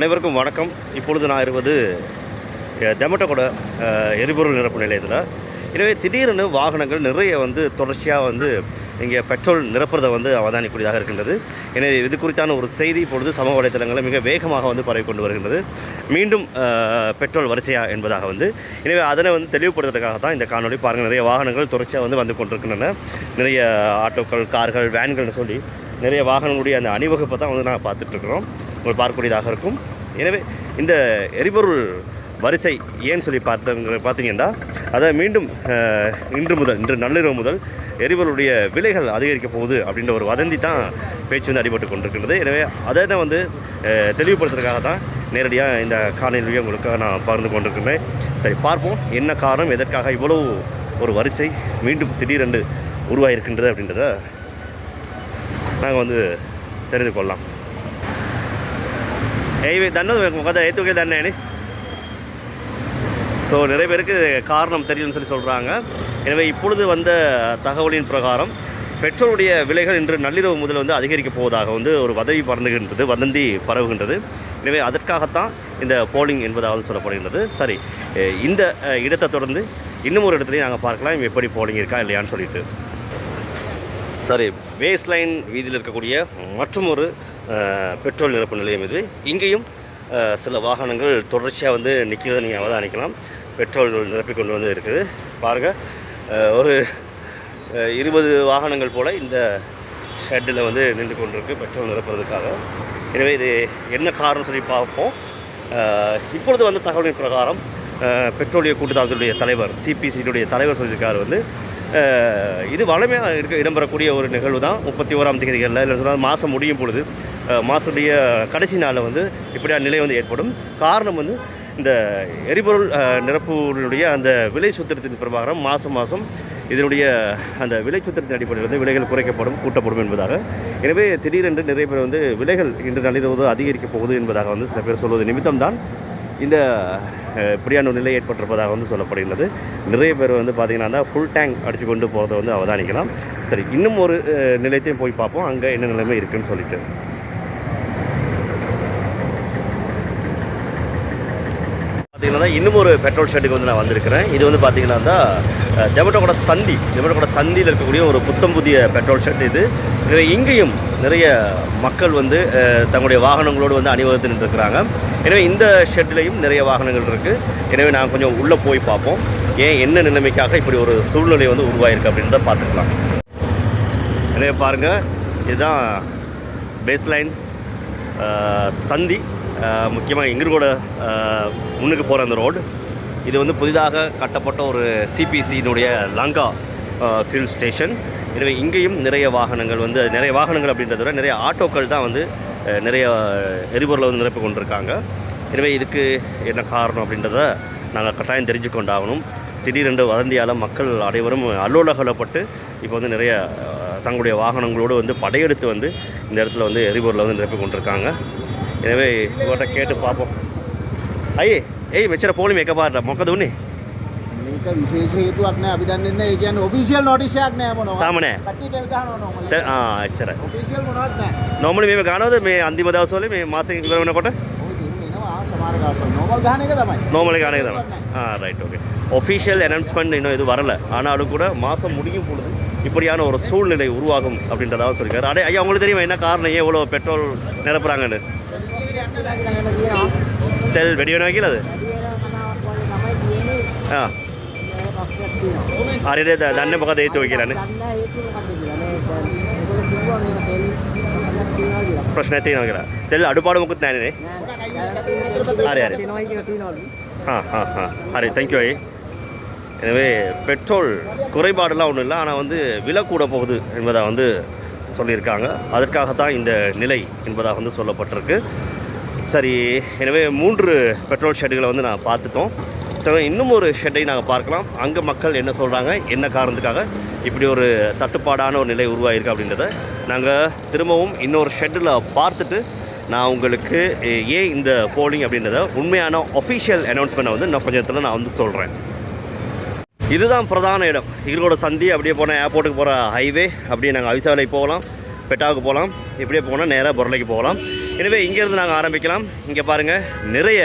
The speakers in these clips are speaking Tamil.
அனைவருக்கும் வணக்கம். இப்பொழுது நான் இருப்பது அஹ், எரிபொருள் நிரப்பு நிலையத்தில். எனவே திடீரென வாகனங்கள் நிறைய வந்து தொடர்ச்சியாக வந்து இங்கே பெட்ரோல் நிரப்புறதை வந்து அவதானிக்கூடியதாக இருக்கின்றது. எனவே இது குறித்தான ஒரு செய்தி இப்பொழுது சமூக வலைத்தளங்களில் மிக வேகமாக வந்து பரவி கொண்டு வருகின்றது. மீண்டும் பெட்ரோல் வரிசையா என்பதாக வந்து. எனவே அதனை வந்து தெளிவுபடுத்துறதுக்காக தான் இந்த காணொளி பாருங்கள். நிறைய வாகனங்கள் தொடர்ச்சியாக வந்து வந்து கொண்டிருக்கின்றன. நிறைய ஆட்டோக்கள் கார்கள் வேன்கள்னு சொல்லி நிறைய வாகனங்களுடைய அந்த அணிவகுப்பை தான் வந்து நாங்கள் பார்த்துட்ருக்குறோம் உங்கள் பார்க்கக்கூடியதாக இருக்கும். எனவே இந்த எரிபொருள் வரிசை ஏன்னு சொல்லி பார்த்தங்க பார்த்தீங்கன்னா அதை மீண்டும் இன்று முதல் இன்று நள்ளிரவு முதல் எரிபொருளுடைய விலைகள் அதிகரிக்க போகுது அப்படின்ற ஒரு வதந்தி தான் பேச்சு வந்து அடிபட்டு கொண்டிருக்கிறது எனவே அதை தான் வந்து தெளிவுபடுத்துறதுக்காக தான் நேரடியாக இந்த காணொலியை உங்களுக்காக நான் பகிர்ந்து கொண்டிருக்கிறேன் சரி பார்ப்போம். என்ன காரணம் எதற்காக இவ்வளவு ஒரு வரிசை மீண்டும் திடீரென்று உருவாகிருக்கின்றது அப்படின்றத நாங்கள் வந்து தெரிந்து கொள்ளலாம். ஏய் தன்னது முகத்தை ஏற்றுக்கே தண்ணே ஸோ நிறைய பேருக்கு காரணம் தெரியலன்னு சொல்லி சொல்கிறாங்க எனவே இப்பொழுது வந்த தகவலின் பிரகாரம் பெட்ரோலுடைய விலைகள் இன்று நள்ளிரவு முதல் வந்து அதிகரிக்கப் போவதாக வந்து ஒரு வதவி பறந்துகின்றது வதந்தி பரவுகின்றது. எனவே அதற்காகத்தான் இந்த போலிங் என்பதாவது சொல்லப்படுகின்றது. சரி இந்த இடத்தை தொடர்ந்து இன்னும் ஒரு இடத்துலையும் நாங்கள் பார்க்கலாம். எப்படி போலிங் இருக்கா இல்லையான்னு சொல்லிட்டு. சாரி பேஸ் லைன் வீதியில் இருக்கக்கூடிய மற்றும் ஒரு பெட்ரோல் நிரப்பு நிலையம் இது. இங்கேயும் சில வாகனங்கள் தொடர்ச்சியாக வந்து நிற்கிறத நீங்கள் அவதானிக்கலாம். பெட்ரோல் நிரப்பி கொண்டு வந்து இருக்குது. பாருங்கள் ஒரு இருபது வாகனங்கள் போல் இந்த ஷெட்டில் வந்து நின்று கொண்டிருக்கு பெட்ரோல் நிரப்புறதுக்காக. எனவே இது என்ன காரணம் சொல்லி பார்ப்போம். இப்பொழுது வந்து தகவலின் பிரகாரம் பெட்ரோலிய கூட்டுத்தாபத்துடைய தலைவர் சிபிசியினுடைய தலைவர் சொல்லியிருக்கார் வந்து இது வளமையாக இருக்க இடம்பெறக்கூடிய ஒரு நிகழ்வு தான் முப்பத்தி ஓராம் தேதிகளில் இல்லை சொன்னால் மாதம் முடியும் பொழுது மாதத்துடைய கடைசி நாளில் வந்து இப்படியான நிலை வந்து ஏற்படும். காரணம் வந்து இந்த எரிபொருள் நிரப்புடைய அந்த விலை சுத்திரத்தின் பிரகாரம் மாதம் மாதம் இதனுடைய அந்த விலை சுத்திரத்தின் அடிப்படையில் வந்து விலைகள் குறைக்கப்படும் கூட்டப்படும் என்பதாக. எனவே திடீரென்று நிறைய பேர் வந்து விலைகள் இன்று நள்ளிரவு அதிகரிக்கப் போகுது என்பதாக வந்து சில பேர் சொல்வது நிமித்தம்தான். இந்த அஹ், நிலை ஏற்பட்டிருப்பதாக வந்து சொல்லப்படுகிறது நிறைய பேர் வந்து பார்த்தீங்கன்னா ஃபுல் டேங்க் அடித்து கொண்டு போகிறத வந்து அவதானிக்கலாம். சரி இன்னும் ஒரு நிலையத்தையும் போய் பார்ப்போம். அங்கே என்ன நிலைமை இருக்குன்னு சொல்லிட்டு. பார்த்தீங்கன்னா இன்னும் ஒரு பெட்ரோல் ஷெட்டுக்கு வந்து நான் வந்திருக்கிறேன். இது வந்து பார்த்தீங்கன்னா ஜெபட்டோட சந்தி ஜெபட்டோட சந்தியில் இருக்கக்கூடிய ஒரு புத்தம் புதிய பெட்ரோல் ஷெட் இது. எனவே இங்கேயும் நிறைய மக்கள் வந்து தங்களுடைய வாகனங்களோடு வந்து அணிவகுத்து நின்றுருக்கிறாங்க. எனவே இந்த ஷெட்லேயும் நிறைய வாகனங்கள் இருக்குது எனவே நான் கொஞ்சம் உள்ளே போய் பார்ப்போம். ஏன் என்ன நிலைமைக்காக இப்படி ஒரு சூழ்நிலை வந்து உருவாயிருக்கு அப்படின்றத பார்த்துக்கலாம். எனவே பாருங்கள் இதுதான் பேஸ்லைன் சந்தி. முக்கியமாக எங்கூட முன்னுக்கு போகிற அந்த ரோடு. இது வந்து புதிதாக கட்டப்பட்ட ஒரு சிபிசியினுடைய லங்கா ஃபியூல் ஸ்டேஷன் எனவே இங்கேயும் நிறைய வாகனங்கள் வந்து நிறைய வாகனங்கள் அப்படின்றத விட நிறைய ஆட்டோக்கள் தான் வந்து நிறைய எரிபொருளை வந்து நிரப்பி கொண்டிருக்காங்க. எனவே இதுக்கு என்ன காரணம் அப்படின்றத நாங்கள் கட்டாயம் தெரிஞ்சு கொண்டாகணும். திடீரென்று வதந்தியால் மக்கள் அனைவரும் அல்லோலகலப்பட்டு இப்போ வந்து நிறைய தங்களுடைய வாகனங்களோடு வந்து படையெடுத்து வந்து இந்த இடத்துல வந்து எரிபொருளை வந்து நிரப்பி கொண்டிருக்காங்க. எனவே இவர்கிட்ட கேட்டு பார்ப்போம் ஐயே ஏய் මෙච්චර පොලි එක පාට මොකද උනේ මේක විශේෂ හේතුවක් නෑ අපි දන්නේ නැහැ. ඒ කියන්නේ ඔෆිෂියල් නෝටිස් එකක් නෑ මොනවා. තාම නෑ. කට්ටිය තෙල් ගහනවා නෝමල්. දැන්- ආ එච්චරයි ඔෆිෂියල් මොනවත් නෑ. නොමලි මේ ගානවද මේ අන්තිම දවස්වල මේ මාසෙ ඉවර වෙනකොට ඔය நார்மலுக்கு ஆனே தானே ஆ ரைட் ஓகே ஒஃபிஷியல் அனௌன்ஸ்மெண்ட் இன்னும் இது வரல. ஆனாலும் கூட மாதம் முடியும் பொழுது இப்படியான ஒரு சூழ்நிலை உருவாகும் அப்படின்றதாக சொல்லியிருக்காரு. அடே ஐயா உங்களுக்கு தெரியுமா என்ன காரணம்? ஏன் இவ்வளோ பெட்ரோல் நிரப்புறாங்கன்னு? தெல் வெடியோ வைக்கல அது? ஆ. ಅರೆ ದಾನ್ಯ ಪಕ್ಕ ದೈತ ಹೋಗಿಲ್ಲಾನೆ பிரச்சனை ಐತಿ ನನಗೆ தெல் அடுப்பாடு ಮುಕ್ಕುತ್ತೆ ನಾನೇನೆ அரே அரே ஆ ஆ ஆ. அரே தேங்க்யூ ஐ எனவே பெட்ரோல் குறைபாடெல்லாம் ஒன்றும் இல்லை. ஆனால் வந்து விலை கூட போகுது என்பதாக வந்து சொல்லியிருக்காங்க. அதற்காகத்தான் இந்த நிலை என்பதாக வந்து சொல்லப்பட்டிருக்கு. சரி எனவே மூன்று பெட்ரோல் ஷெட்டுகளை வந்து நான் பார்த்துட்டோம். சரி இன்னும் ஒரு ஷெட்டை நாங்கள் பார்க்கலாம். அங்கே மக்கள் என்ன சொல்கிறாங்க என்ன காரணத்துக்காக இப்படி ஒரு தட்டுப்பாடான ஒரு நிலை உருவாகிருக்கு அப்படின்றத நாங்கள் திரும்பவும் இன்னொரு ஷெட்டில் பார்த்துட்டு நான் உங்களுக்கு ஏன் இந்த போலிங் அப்படின்றத உண்மையான ஒஃபிஷியல் அனௌன்ஸ்மெண்ட்டை வந்து இன்னும் கொஞ்சத்தில் நான் வந்து சொல்கிறேன் இதுதான் பிரதான இடம். ஈரோடு சந்தி அப்படியே போனால் ஏர்போர்ட்டுக்கு போகிற ஹைவே அப்படியே நாங்கள் அவிசாவிலைக்கு போகலாம் பெட்டாவுக்கு போகலாம் இப்படியே போனால் நேராக பொருளைக்கு போகலாம். எனவே இங்கேருந்து நாங்கள் ஆரம்பிக்கலாம். இங்கே பாருங்கள் நிறைய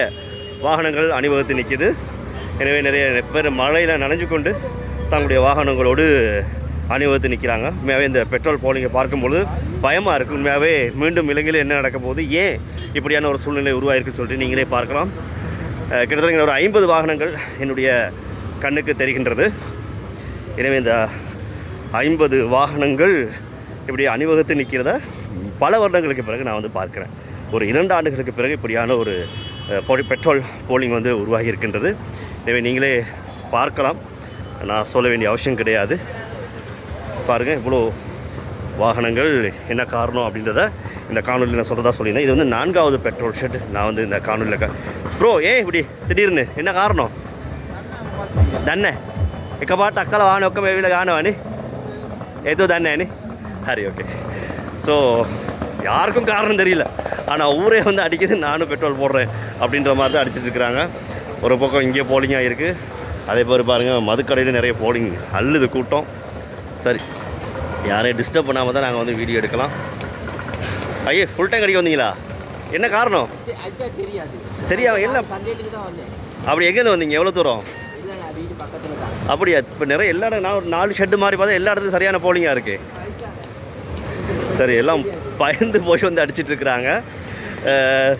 வாகனங்கள் அணிவகுத்து நிற்கிது எனவே நிறைய பேர் மழையில் நனைஞ்சு கொண்டு தங்களுடைய வாகனங்களோடு அணிவகுத்து நிற்கிறாங்க. உண்மையாகவே இந்த பெட்ரோல் போலிங்கை பார்க்கும்பொழுது பயமாக இருக்குது உண்மையாகவே மீண்டும் இலங்கையில் என்ன நடக்க போகுது? ஏன் இப்படியான ஒரு சூழ்நிலை உருவாயிருக்குன்னு சொல்லிட்டு நீங்களே பார்க்கலாம். கிட்டத்தட்ட ஒரு ஐம்பது வாகனங்கள் என்னுடைய கண்ணுக்கு தெரிகின்றது. எனவே இந்த ஐம்பது வாகனங்கள் இப்படி அணிவகுத்து நிற்கிறத பல வருடங்களுக்கு பிறகு நான் வந்து பார்க்குறேன். ஒரு இரண்டு ஆண்டுகளுக்கு பிறகு இப்படியான ஒரு பெட்ரோல் போலிங் வந்து உருவாகி இருக்கின்றது. எனவே நீங்களே பார்க்கலாம். நான் சொல்ல வேண்டிய அவசியம் கிடையாது. பாருங்கள் இவ்வளோ வாகனங்கள் என்ன காரணம் அப்படின்றத இந்த காணொலியில் நான் சொல்கிறதா சொல்லியிருந்தேன். இது வந்து நான்காவது பெட்ரோல் ஷெட் நான் வந்து இந்த காணொலியில் ப்ரோ ஏ இப்படி திடீர்னு? என்ன காரணம்? தண்ணே ఎక్కబాటు అక్కల వాని ఒక్క మేబీలో కానవని ஏதோ దాన్ని అని హరి ஓகே ஸோ யாருக்கும் காரணம் தெரியல. ஆனால் ஊரே வந்து அடிக்குது நானும் பெட்ரோல் போடுறேன் அப்படின்ற மாதிரி தான் அடிச்சிட்ருக்குறாங்க ஒரு பக்கம் இங்கே போலிங்காக இருக்குது அதே மாதிரி பாருங்கள் மதுக்கடையில் நிறைய போலிங் அல்லுது கூட்டம். சரி. யாரையும் டிஸ்டர்ப் பண்ணாமல் தான் நாங்கள் வந்து வீடியோ எடுக்கலாம். ஐயே ஃபுல் டைம் கடிக்க வந்தீங்களா? என்ன காரணம்? தெரியாது. இல்ல. அப்படி எங்கேருந்து வந்தீங்க? எவ்வளோ தூரம்? அப்படியா? இப்போ நிறைய எல்லா இடம் நான் ஒரு நாலு ஷெட்டு மாதிரி பார்த்தா எல்லா இடத்துலையும் சரியான போலிங்காக இருக்கு. சரி எல்லாம் பயந்து போய் வந்து அடிச்சிட்டு இருக்கிறாங்க. அஹ்,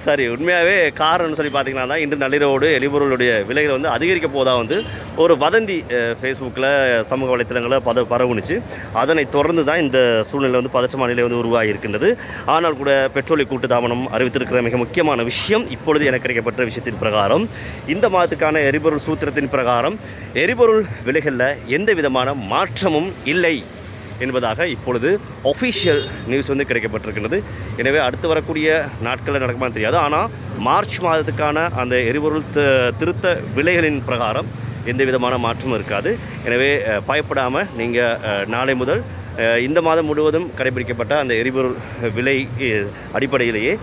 சரி உண்மையாகவே காரணம்னு சொல்லி பார்த்தீங்கன்னா தான் இன்று நள்ளிரவோடு எரிபொருளுடைய விலைகள் வந்து அதிகரிக்க போதா வந்து ஒரு வதந்தி ஃபேஸ்புக்கில் சமூக வலைத்தளங்களில் பத பரவுனுச்சு. அதனை தொடர்ந்து தான் இந்த சூழ்நிலை வந்து பதற்றமான நிலை வந்து உருவாகி இருக்கின்றது ஆனால் கூட பெட்ரோலிய தாமனம் அறிவித்திருக்கிற மிக முக்கியமான விஷயம் இப்பொழுது எனக்கு கிடைக்கப்பட்ட விஷயத்தின் பிரகாரம் இந்த மாதத்துக்கான எரிபொருள் சூத்திரத்தின் பிரகாரம் எரிபொருள் விலைகளில் எந்த விதமான மாற்றமும் இல்லை. என்பதாக இப்பொழுது ஒஃபிஷியல் நியூஸ் வந்து கிடைக்கப்பட்டிருக்கிறது எனவே அடுத்து வரக்கூடிய நாட்களில் நடக்குமான்னு தெரியாது. ஆனால் மார்ச் மாதத்துக்கான அந்த எரிபொருள் த திருத்த விலைகளின் பிரகாரம் எந்த விதமான மாற்றமும் இருக்காது. எனவே பயப்படாமல் நீங்கள் நாளை முதல் இந்த மாதம் முழுவதும் கடைபிடிக்கப்பட்ட அந்த எரிபொருள் விலை அடிப்படையிலேயே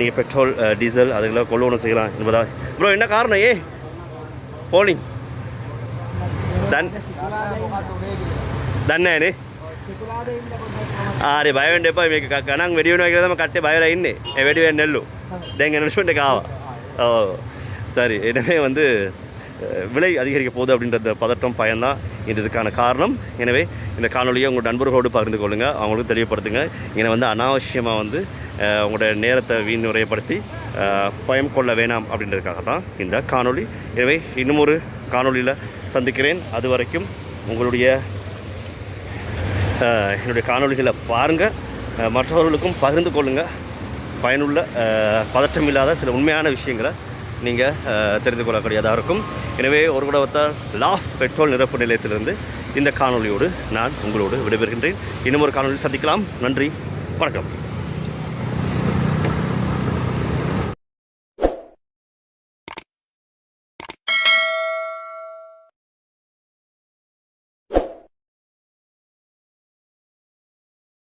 நீங்கள் பெட்ரோல் டீசல் அதுக்கெல்லாம் கொள்வனம் செய்யலாம் என்பதா ப்ரோ என்ன காரணம் ஏ? போலிங். தன் தண்ணே ආරි බයවෙන්ඩ එපා මේක ගණන් වැඩි වෙනවා කියලා තමයි කට්ටේ බයලා ඉන්නේ. ඒ වැඩි වෙන්නේ නැල්ලු. දැන් ඇනවුන්ස්මන්ට් එක ආවා. ஓ சரி எனவே வந்து விலை அதிகரிக்க போகுது அப்படின்றது பதட்டம் பயந்தான் இந்த இதுக்கான காரணம். எனவே இந்த காணொலியை உங்கள் நண்பர்களோடு பகிர்ந்து கொள்ளுங்கள் அவங்களுக்கு தெளிவுபடுத்துங்க இங்கே வந்து அனாவசியமாக வந்து உங்களோட நேரத்தை வீண்முறையப்படுத்தி பயம் கொள்ள வேணாம் அப்படின்றதுக்காக தான் இந்த காணொலி. எனவே இன்னும் ஒரு காணொலியில் சந்திக்கிறேன். அது வரைக்கும் உங்களுடைய என்னுடைய காணொளிகளை பாருங்கள் மற்றவர்களுக்கும் பகிர்ந்து கொள்ளுங்கள் பயனுள்ள பதற்றம் இல்லாத சில உண்மையான விஷயங்களை நீங்கள் தெரிந்து கொள்ளக்கூடியதாக இருக்கும். எனவே ஒரு குடவத்தால் லா பெட்ரோல் நிரப்பு நிலையத்திலிருந்து இந்த காணொளியோடு நான் உங்களோடு விடைபெறுகின்றேன். இன்னும் ஒரு காணொலி சந்திக்கலாம். நன்றி. வணக்கம்.